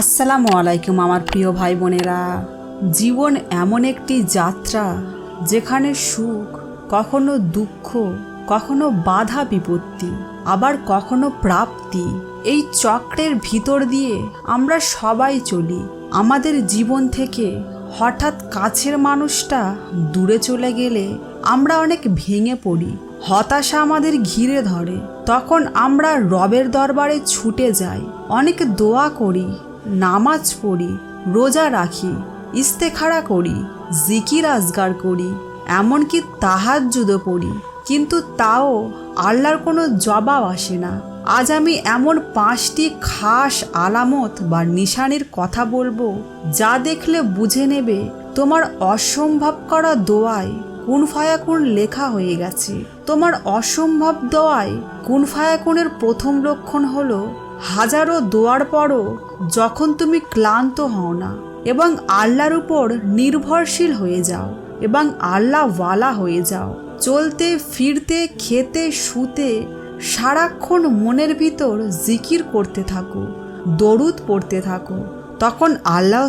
আসসালামু আলাইকুম আমার প্রিয় ভাই বোনেরা। জীবন এমন একটি যাত্রা যেখানে সুখ, কখনো দুঃখ, কখনো বাধা বিপত্তি, আবার কখনো প্রাপ্তি, এই চক্রের ভিতর দিয়ে আমরা সবাই চলি। আমাদের জীবন থেকে হঠাৎ কাছের মানুষটা দূরে চলে গেলে আমরা অনেক ভেঙে পড়ি, হতাশা আমাদের ঘিরে ধরে। তখন আমরা রবের দরবারে ছুটে যাই, অনেক দোয়া করি নামাজ পড়ি, রোজা রাখি ইস্তেখাড়া করি, জিকির আজগার করি, এমনকি তাহাজ্জুদও পড়ি। কিন্তু তাও আল্লাহর কোনো জবাব আসে না। আজ আমি এমন পাঁচটি খাস আলামত বা নিশানির কথা বলব, যা দেখলে বুঝে নেবে তোমার অসম্ভব করা দোয়ায় কোন ফায়াকুন লেখা হয়ে গেছে। তোমার অসম্ভব দোয়ায় কোন ফায়াকুনের প্রথম লক্ষণ হলো, হাজারো দোয়ার পরও যখন তুমি ক্লান্ত হও না এবং আল্লাহর উপর নির্ভরশীল হয়ে যাও এবং আল্লাহ ওয়ালা হয়ে যাও, চলতে, ফিরতে, খেতে, শুতে, সারাক্ষণ মনের ভিতর জিকির করতে থাকো, দরুদ পড়তে থাকো, তখন আল্লাহ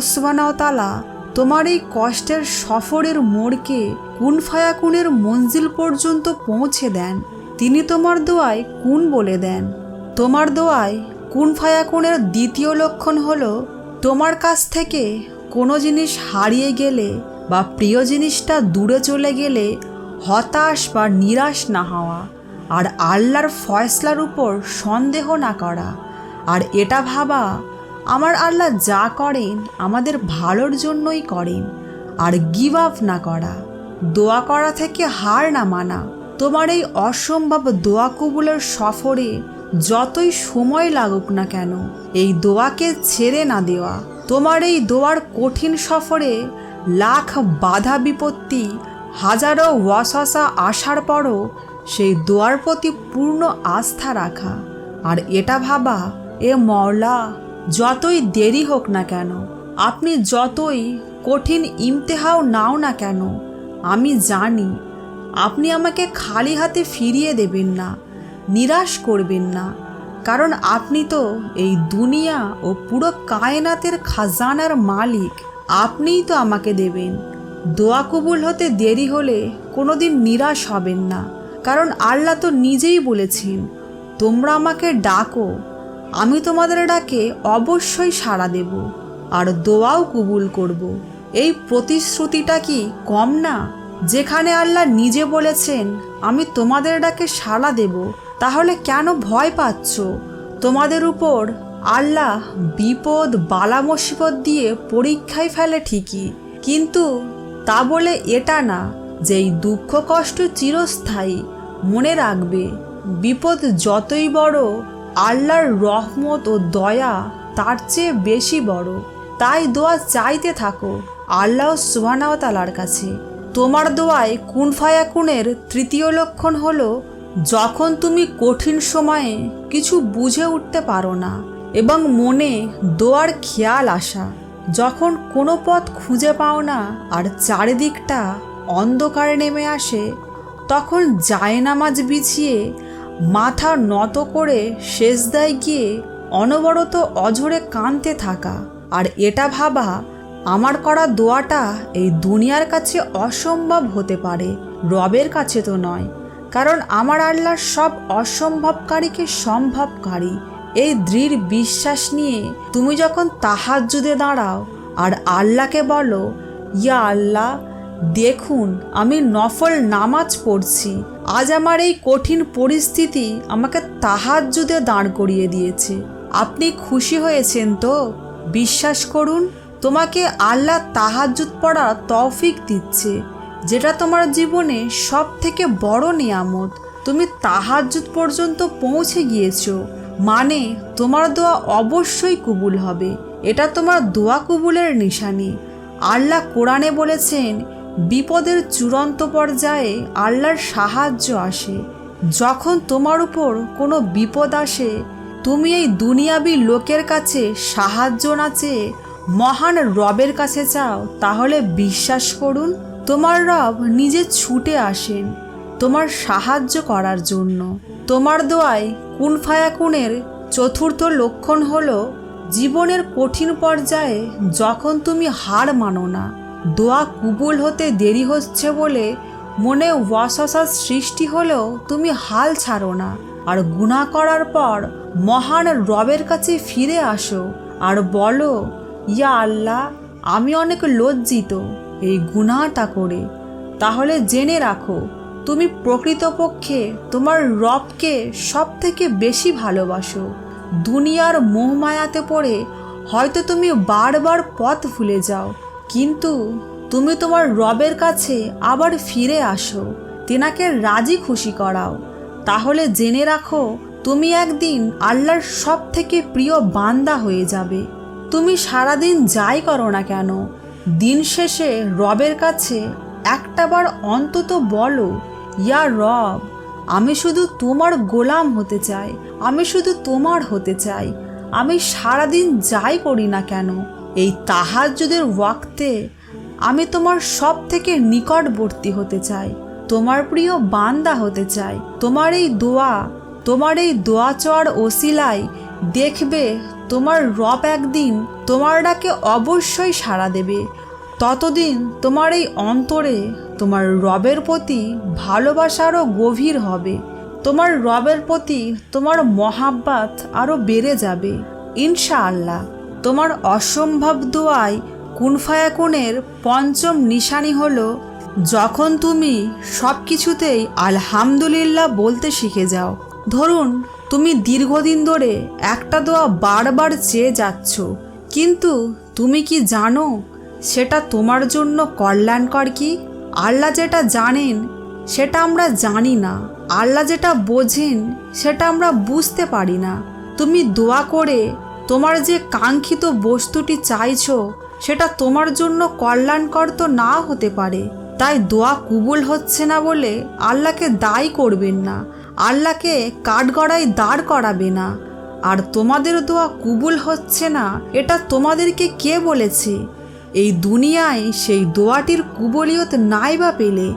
তালা তোমার এই কষ্টের সফরের মোড়কে কুন ফায়াকুনের মঞ্জিল পর্যন্ত পৌঁছে দেন। তিনি তোমার দোয়ায় কুন বলে দেন। তোমার দোয়ায় কুন ফায়াকুনের দ্বিতীয় লক্ষণ হল, তোমার কাছ থেকে কোনো জিনিস হারিয়ে গেলে বা প্রিয় জিনিসটা দূরে চলে গেলে হতাশ বা নিরাশ না হওয়া, আর আল্লাহর ফয়সলার উপর সন্দেহ না করা। আর এটা ভাবা, আমার আল্লাহ যা করেন আমাদের ভালোর জন্যই করেন, আর গিভ আপ না করা, দোয়া করা থেকে হার না মানা। তোমার এই অসম্ভব দোয়া কবুলের সফরে যতই সময় লাগুক না কেন, এই দোয়াকে ছেড়ে না দেওয়া। তোমার এই দোয়ার কঠিন সফরে লাখ বাধা বিপত্তি, হাজারো ওয়াসা আসার পরও সেই দোয়ার প্রতি পূর্ণ আস্থা রাখা। আর এটা ভাবা, এ মওলা, যতই দেরি হোক না কেন, আপনি যতই কঠিন ইমতেহাও নাও না কেন, আমি জানি, আপনি আমাকে খালি হাতে ফিরিয়ে দেবেন না। নিরাশ করবেন না। কারণ আপনি তো এই দুনিয়া ও পুরো কায়নাতের খাজানার মালিক। আপনিই তো আমাকে দেবেন। দোয়া কবুল হতে দেরি হলে কোনোদিন নিরাশ হবেন না। কারণ আল্লাহ তো নিজেই বলেছেন, তোমরা আমাকে ডাকো, আমি তোমাদের ডাকে অবশ্যই সাড়া দেব আর দোয়াও কবুল করব। এই প্রতিশ্রুতিটা কি কম না? যেখানে আল্লাহ নিজে বলেছেন, আমি তোমাদের ডাকে সাড়া দেব। তাহলে কেন ভয় পাচ্ছ? তোমাদের উপর আল্লাহ বিপদ, বালা মুসিবত দিয়ে পরীক্ষায় ফেলে ঠিকই। কিন্তু তা বলে এটা না যে এই দুঃখ কষ্ট চিরস্থায়ী। মনে রাখবে, বিপদ যতই বড়, আল্লাহর রহমত ও দয়া তার চেয়ে বেশি বড়। তাই দোয়া চাইতে থাকো আল্লাহ সুবানাওতালার কাছে। তোমার দোয়ায় কুন ফায়াকুনের তৃতীয় লক্ষণ হলো, যখন তুমি কঠিন সময়ে কিছু বুঝে উঠতে পারো না এবং মনে দোয়ার খেয়াল আসা, যখন কোনো পথ খুঁজে পাও না আর চারিদিকটা অন্ধকারে নেমে আসে, তখন জায়নামাজ বিছিয়ে মাথা নত করে শেষদায় গিয়ে অনবরত অঝরে কাঁদতে থাকা। আর এটা ভাবা আমার করা দোয়াটা এই দুনিয়ার কাছে অসম্ভব হতে পারে, রবের কাছে তো নয়। কারণ আমার আল্লাহ সব অসম্ভবকারীকে সম্ভবকারী। এই দৃঢ় বিশ্বাস নিয়ে তুমি যখন তাহাজ্জুদে দাঁড়াও আর আল্লাহকে বলো, ইয়া আল্লাহ, দেখুন, আমি নফল নামাজ পড়ছি। আজ আমার এই কঠিন পরিস্থিতি আমাকে তাহাজ্জুদে দাঁড় করিয়ে দিয়েছে। আপনি খুশি হয়েছেন তো? বিশ্বাস করুন। তোমাকে আল্লাহ তাহাজ্জুদ পড়া তৌফিক দিচ্ছে, যেটা তোমার জীবনে সব থেকে বড় নিয়ামত। তুমি তাহাজ্জুদ পর্যন্ত পৌঁছে গিয়েছো মানে তোমার দোয়া অবশ্যই কবুল হবে। এটা তোমার দোয়া কবুলের নিশানি। আল্লাহ কোরআনে বলেছেন, বিপদের চূড়ান্ত পর্যায়ে আল্লাহর সাহায্য আসে। যখন তোমার উপর কোনো বিপদ আসে, তুমি এই দুনিয়াবি লোকের কাছে সাহায্য না চেয়ে মহান রবের কাছে চাও তাহলে বিশ্বাস করুন, তোমার রব নিজে ছুটে আসেন, তোমার সাহায্য করার জন্য। তোমার দোয়ায় কুন ফায়াকুনের চতুর্থ লক্ষণ হল, জীবনের কঠিন পর্যায়ে যখন তুমি হার মানো না, দোয়া কুবুল হতে দেরি হচ্ছে বলে মনে ওয়াসওয়াসার সৃষ্টি হলেও তুমি হাল ছাড়ো না, আর গুনাহ করার পর মহান রবের কাছে ফিরে আসো, আর বলো ইয়া আল্লাহ, আমি অনেক লজ্জিত এই গুনাহটা করে। তাহলে জেনে রাখো, তুমি প্রকৃতপক্ষে তোমার রবকে সব থেকে বেশি ভালোবাসো। দুনিয়ার মোহমায়াতে পড়ে হয়তো তুমি বারবার পথ ভুলে যাও, কিন্তু তুমি তোমার রবের কাছে আবার ফিরে আসো, তেনাকে রাজি খুশি করাও। তাহলে জেনে রাখো, তুমি একদিন আল্লাহর সব থেকে প্রিয় বান্দা হয়ে যাবে। তুমি সারাদিন যাই করো না কেন? দিন শেষে রবের কাছে একটাবার অন্তত বলো, ইয়া রব, আমি শুধু তোমার গোলাম হতে চাই, আমি শুধু তোমার হতে চাই, আমি সারাদিন যাই করি না কেন? এই তাহাজ্জুদের ওয়াক্তে আমি তোমার সব থেকে নিকটবর্তী হতে চাই, তোমার প্রিয় বান্দা হতে চাই, তোমার এই দোয়া, তোমার এই দোয়া চোয়ার ওসিলায় দেখবে তোমার রব একদিন তোমার ডাকে অবশ্যই সাড়া দেবে। ততদিন তোমার এই অন্তরে তোমার রবের প্রতি ভালোবাসা আরও গভীর হবে। তোমার রবের প্রতি তোমার মহাব্বাত আরও বেড়ে যাবে। ইনশাআল্লাহ তোমার অসম্ভব দোয়ায় কুনফায়াকুনের পঞ্চম নিশানি হলো, যখন তুমি সব কিছুতেই আলহামদুলিল্লাহ বলতে শিখে যাও। ধরুন তুমি দীর্ঘদিন ধরে একটা দোয়া বারবার চেয়ে যাচ্ছ। কিন্তু তুমি কি জানো, সেটা তোমার জন্য কল্যাণকর কি? আল্লাহ যেটা জানেন, সেটা আমরা জানি না। আল্লাহ যেটা বোঝেন, সেটা আমরা বুঝতে পারি না। তুমি দোয়া করে তোমার যে কাঙ্ক্ষিত বস্তুটি চাইছো, সেটা তোমার জন্য কল্যাণকর তো না হতে পারে। তাই দোয়া কুবুল হচ্ছে না বলে আল্লাহকে দায়ী করবেন না। আল্লাহকে কাঠগড়ায় দাঁড় করাবে না। আর তোমাদের দোয়া কুবুল হচ্ছে না, এটা তোমাদেরকে কে বলেছে? এই দুনিয়ায় সেই দোয়াটির কুবলিয়ত নাই বা পেলে।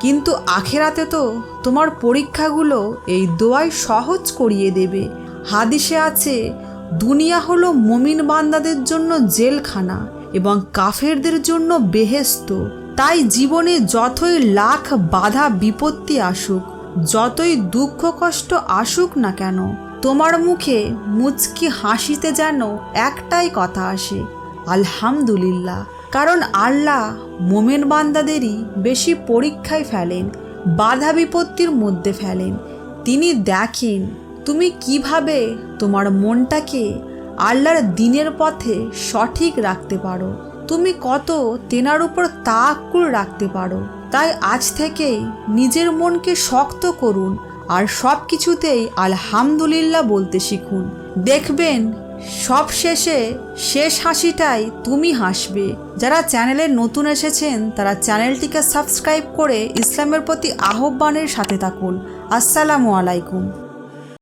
কিন্তু আখেরাতে তো তোমার পরীক্ষাগুলো এই দোয়াই সহজ করিয়ে দেবে। হাদিসে আছে, দুনিয়া হলো মমিন বান্দাদের জন্য জেলখানা এবং কাফেরদের জন্য বেহেস্ত তাই জীবনে যতই লাখ বাধা বিপত্তি আসুক যতই দুঃখ কষ্ট আসুক না কেন, তোমার মুখে মুচকি হাসিতে যেন একটাই কথা আসে, আলহামদুলিল্লাহ। কারণ আল্লাহ মোমেন বান্দাদেরই বেশি পরীক্ষায় ফেলেন, বাধা বিপত্তির মধ্যে ফেলেন। তিনি দেখেন তুমি কীভাবে তোমার মনটাকে আল্লাহর দিনের পথে সঠিক রাখতে পারো। তুমি কত তেনার উপর তাকুর রাখতে পারো। তাই আজ থেকেই নিজের মনকে শক্ত করুন আর সব কিছুতেই আলহামদুলিল্লাহ বলতে শিখুন। দেখবেন সব শেষে শেষ হাসিটাই তুমি হাসবে। যারা চ্যানেলে নতুন এসেছেন, তারা চ্যানেলটিকে সাবস্ক্রাইব করে ইসলামের প্রতি আহ্বানের সাথে থাকুন। আসসালামু আলাইকুম।